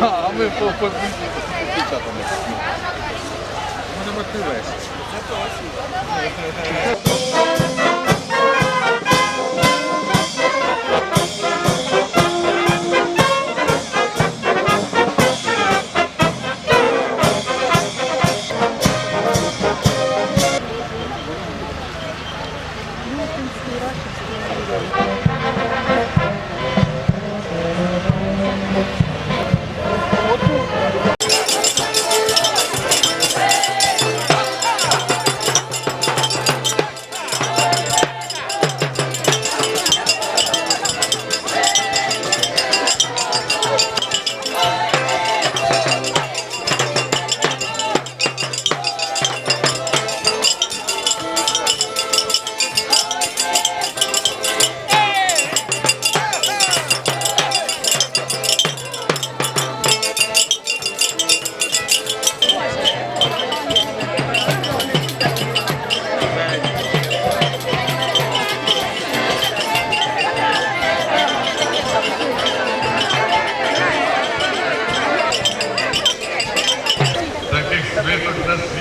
А ми по дівчатам. Будемо ти весь.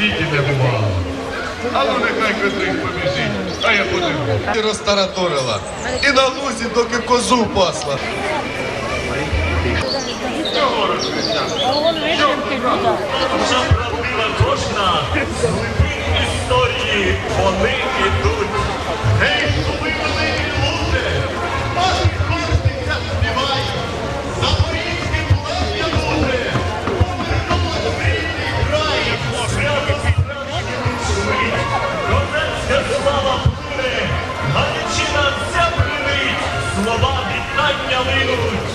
Світі не бувало. Але нехай котрих побіжить, а я подивлюсь. І розтараторила. І на лузі, доки козу пасла. Наша правдива кожна з глибин історії вони Слава буде! Галичина вся примить! Слова вітання линуть!